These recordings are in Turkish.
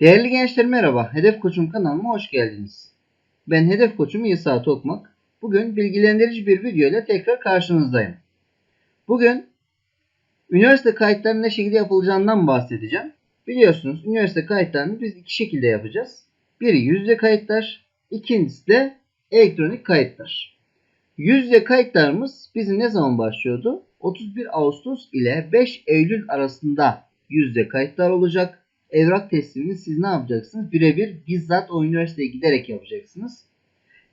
Değerli gençler merhaba. Hedef Koçum kanalıma hoş geldiniz. Ben Hedef Koçum İsa Tokmak. Bugün bilgilendirici bir video ile tekrar karşınızdayım. Bugün üniversite kayıtlarının ne şekilde yapılacağından bahsedeceğim. Biliyorsunuz üniversite kayıtlarını biz iki şekilde yapacağız. Biri yüzde kayıtlar, ikincisi de elektronik kayıtlar. Yüzde kayıtlarımız bizim ne zaman başlıyordu? 31 Ağustos ile 5 Eylül arasında yüzde kayıtlar olacak evrak teslimini siz ne yapacaksınız? Birebir bizzat o üniversiteye giderek yapacaksınız.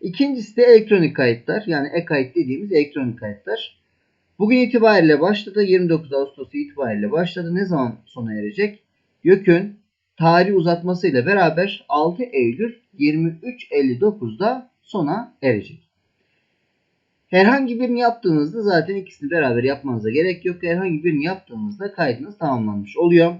İkincisi de elektronik kayıtlar. Yani e-kayıt dediğimiz elektronik kayıtlar. Bugün itibariyle başladı. 29 Ağustos itibariyle başladı. Ne zaman sona erecek? YÖK'ün tarih uzatmasıyla beraber 6 Eylül 23.59'da sona erecek. Herhangi birini yaptığınızda zaten ikisini beraber yapmanıza gerek yok. Herhangi birini yaptığınızda kaydınız tamamlanmış oluyor.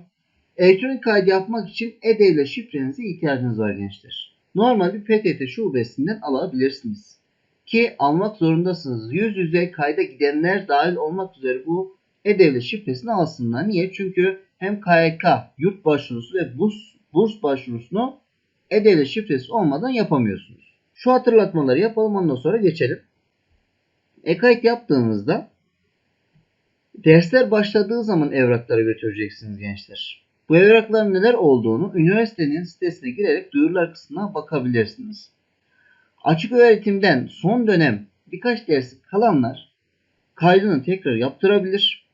Elektronik kaydı yapmak için e-devlet şifrenize ihtiyacınız var gençler. Normal bir PTT şubesinden alabilirsiniz. Ki almak zorundasınız. Yüz yüze kayda gidenler dahil olmak üzere bu e-devlet şifresini alsınlar. Niye? Çünkü hem KYK yurt başvurusu ve burs, burs başvurusunu e-devlet şifresi olmadan yapamıyorsunuz. Şu hatırlatmaları yapalım ondan sonra geçelim. E-kayıt yaptığınızda dersler başladığı zaman evrakları götüreceksiniz gençler. Bu evrakların neler olduğunu üniversitenin sitesine girerek duyurular kısmına bakabilirsiniz. Açık öğretimden son dönem birkaç ders kalanlar kaydını tekrar yaptırabilir.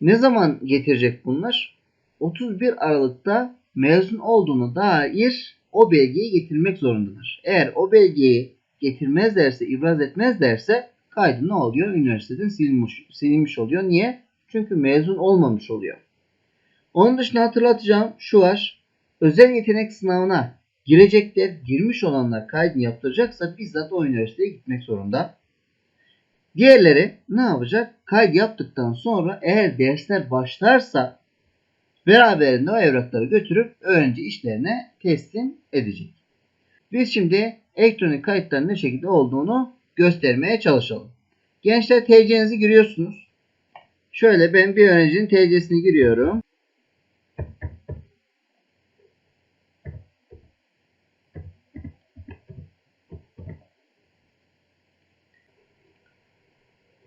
Ne zaman getirecek bunlar? 31 Aralık'ta mezun olduğuna dair o belgeyi getirmek zorundalar. Eğer o belgeyi getirmezlerse, ibraz etmezlerse kaydı ne oluyor? Üniversiteden silinmiş, silinmiş oluyor. Niye? Çünkü mezun olmamış oluyor. Onun dışında hatırlatacağım şu var. Özel yetenek sınavına girecekler, girmiş olanlar kaydını yaptıracaksa bizzat o üniversiteye gitmek zorunda. Diğerleri ne yapacak? Kayıt yaptıktan sonra eğer dersler başlarsa beraberinde o evrakları götürüp öğrenci işlerine teslim edecek. Biz şimdi elektronik kayıtların ne şekilde olduğunu göstermeye çalışalım. Gençler TC'nizi giriyorsunuz. Şöyle ben bir öğrencinin TC'sini giriyorum.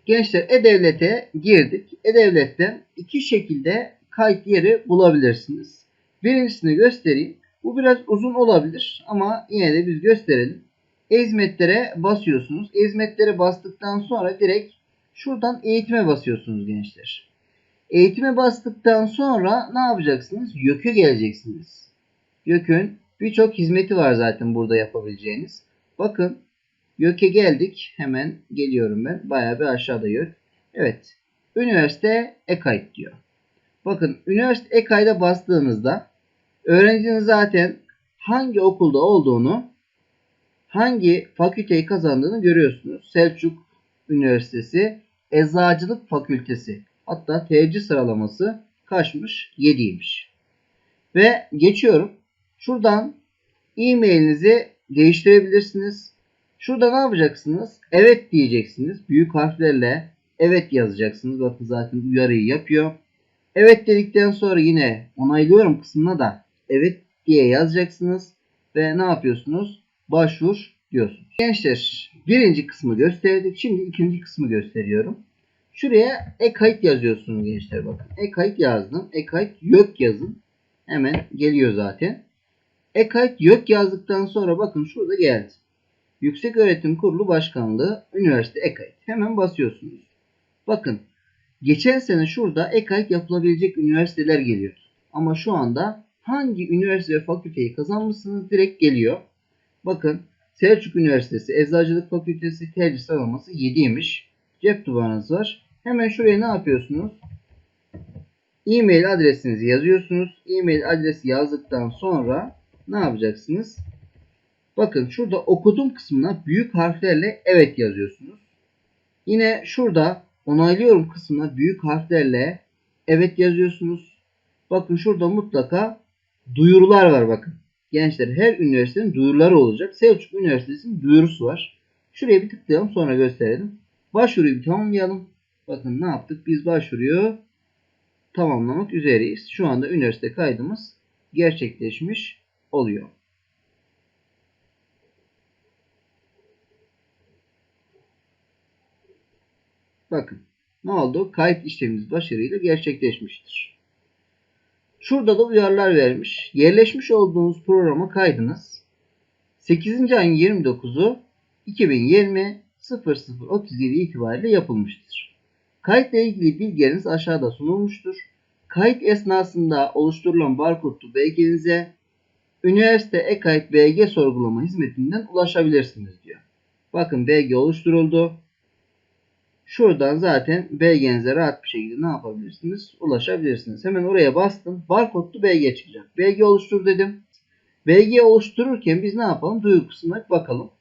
Gençler E-Devlet'e girdik. E-Devlet'ten iki şekilde kayıt yeri bulabilirsiniz. Birincisini göstereyim. Bu biraz uzun olabilir ama yine de biz gösterelim. Hizmetlere basıyorsunuz. Hizmetlere bastıktan sonra direkt şuradan eğitime basıyorsunuz gençler. Eğitime bastıktan sonra ne yapacaksınız? YÖK'e geleceksiniz. YÖK'ün birçok hizmeti var zaten burada yapabileceğiniz. Bakın YÖK'e geldik. Hemen geliyorum ben. Bayağı bir aşağıda YÖK. Evet. Üniversite e-kayıt diyor. Bakın üniversite e-kayda bastığınızda öğrencinin zaten hangi okulda olduğunu hangi fakülteyi kazandığını görüyorsunuz. Selçuk Üniversitesi Eczacılık Fakültesi. Hatta tercih sıralaması kaçmış? 7'ymiş. Ve geçiyorum. Şuradan e-mailinizi değiştirebilirsiniz. Şurada ne yapacaksınız? Evet diyeceksiniz. Büyük harflerle evet yazacaksınız. Bakın zaten uyarıyı yapıyor. Evet dedikten sonra yine onaylıyorum kısmına da evet diye yazacaksınız. Ve ne yapıyorsunuz? Başvur diyorsunuz. Gençler birinci kısmı gösterdik. Şimdi ikinci kısmı gösteriyorum. Şuraya e-kayıt yazıyorsunuz gençler bakın. E-kayıt yazdım. E-kayıt yok yazın. Hemen geliyor zaten. E-kayıt yok yazdıktan sonra bakın şurada geldi. Yüksek Öğretim Kurulu Başkanlığı Üniversite e-kayıt. Hemen basıyorsunuz. Bakın geçen sene şurada e-kayıt yapılabilecek üniversiteler geliyor. Ama şu anda hangi üniversite ve fakülteyi kazanmışsınız direkt geliyor. Bakın Selçuk Üniversitesi Eczacılık Fakültesi tercih sıralaması 7'ymiş. Cep duvarınız var. Hemen şuraya ne yapıyorsunuz? E-mail adresinizi yazıyorsunuz. E-mail adresi yazdıktan sonra ne yapacaksınız? Bakın şurada okudum kısmına büyük harflerle evet yazıyorsunuz. Yine şurada onaylıyorum kısmına büyük harflerle evet yazıyorsunuz. Bakın şurada mutlaka duyurular var bakın. Gençler her üniversitenin duyuruları olacak. Selçuk Üniversitesi'nin duyurusu var. Şuraya bir tıklayalım sonra gösterelim. Başvuruyu bir tamamlayalım. Bakın ne yaptık? Biz başvuruyu tamamlamak üzereyiz. Şu anda üniversite kaydımız gerçekleşmiş oluyor. Bakın ne oldu? Kayıt işlemimiz başarıyla gerçekleşmiştir. Şurada da uyarılar vermiş. Yerleşmiş olduğunuz programa kaydınız 8. ayın 29'u 2020 0037 itibariyle yapılmıştır. Kayıtla ilgili bilgileriniz aşağıda sunulmuştur. Kayıt esnasında oluşturulan barkodlu belgenize üniversite e-kayıt BG sorgulama hizmetinden ulaşabilirsiniz diyor. Bakın BG oluşturuldu. Şuradan zaten belgenize rahat bir şekilde ne yapabilirsiniz? Ulaşabilirsiniz. Hemen oraya bastım. Barkodlu BG çıkacak. BG oluştur dedim. BG oluştururken biz ne yapalım? Duyuru kısmına bakalım.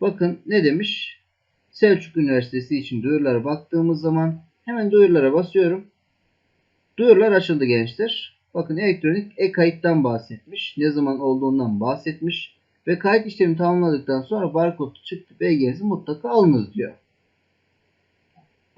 Bakın ne demiş? Selçuk Üniversitesi için duyurulara baktığımız zaman hemen duyurulara basıyorum. Duyurular açıldı gençler. Bakın elektronik e-kayıttan bahsetmiş. Ne zaman olduğundan bahsetmiş. Ve kayıt işlemi tamamladıktan sonra barkodu çıktı belgenizi mutlaka alınız diyor.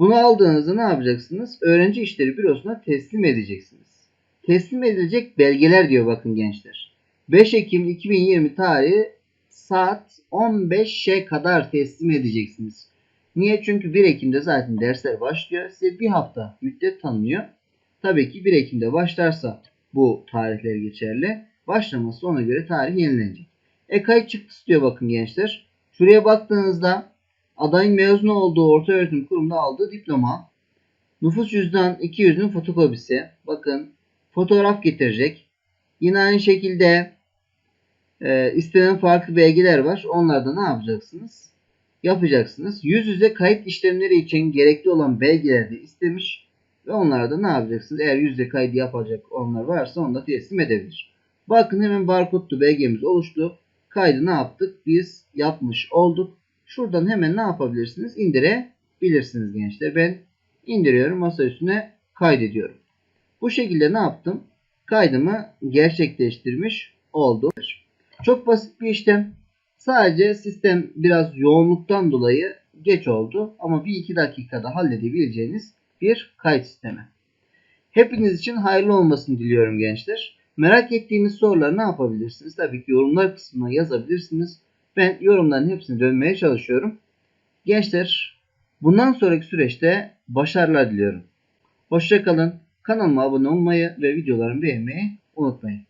Bunu aldığınızda ne yapacaksınız? Öğrenci İşleri Bürosu'na teslim edeceksiniz. Teslim edilecek belgeler diyor bakın gençler. 5 Ekim 2020 tarihi saat 15'e kadar teslim edeceksiniz. Niye? Çünkü 1 Ekim'de zaten dersler başlıyor. Size bir hafta müddet tanınıyor. Tabii ki 1 Ekim'de başlarsa bu tarihler geçerli. Başlaması ona göre tarih yenilenecek. E kayıt çıktısı diyor bakın gençler. Şuraya baktığınızda adayın mezun olduğu orta öğretim kurumunda aldığı diploma, nüfus cüzdan 200'ün fotokopisi, bakın fotoğraf getirecek. Yine aynı şekilde e, istenen farklı belgeler var. Onlarda ne yapacaksınız? Yapacaksınız. Yüz yüze kayıt işlemleri için gerekli olan belgeleri de istemiş ve onlarda ne yapacaksınız? Eğer yüz yüze kaydı yapacak onlar varsa onu da teslim edebilir. Bakın hemen barkodlu belgemiz oluştu. Kaydı ne yaptık? Biz yapmış olduk. Şuradan hemen ne yapabilirsiniz? İndirebilirsiniz gençler. Ben indiriyorum. Masa üstüne kaydediyorum. Bu şekilde ne yaptım? Kaydımı gerçekleştirmiş oldum. Çok basit bir işlem. Sadece sistem biraz yoğunluktan dolayı geç oldu. Ama bir iki dakikada halledebileceğiniz bir kayıt sistemi. Hepiniz için hayırlı olmasını diliyorum gençler. Merak ettiğiniz soruları ne yapabilirsiniz? Tabii ki yorumlar kısmına yazabilirsiniz. Ben yorumların hepsini dönmeye çalışıyorum. Gençler bundan sonraki süreçte başarılar diliyorum. Hoşçakalın. Kanalıma abone olmayı ve videolarımı beğenmeyi unutmayın.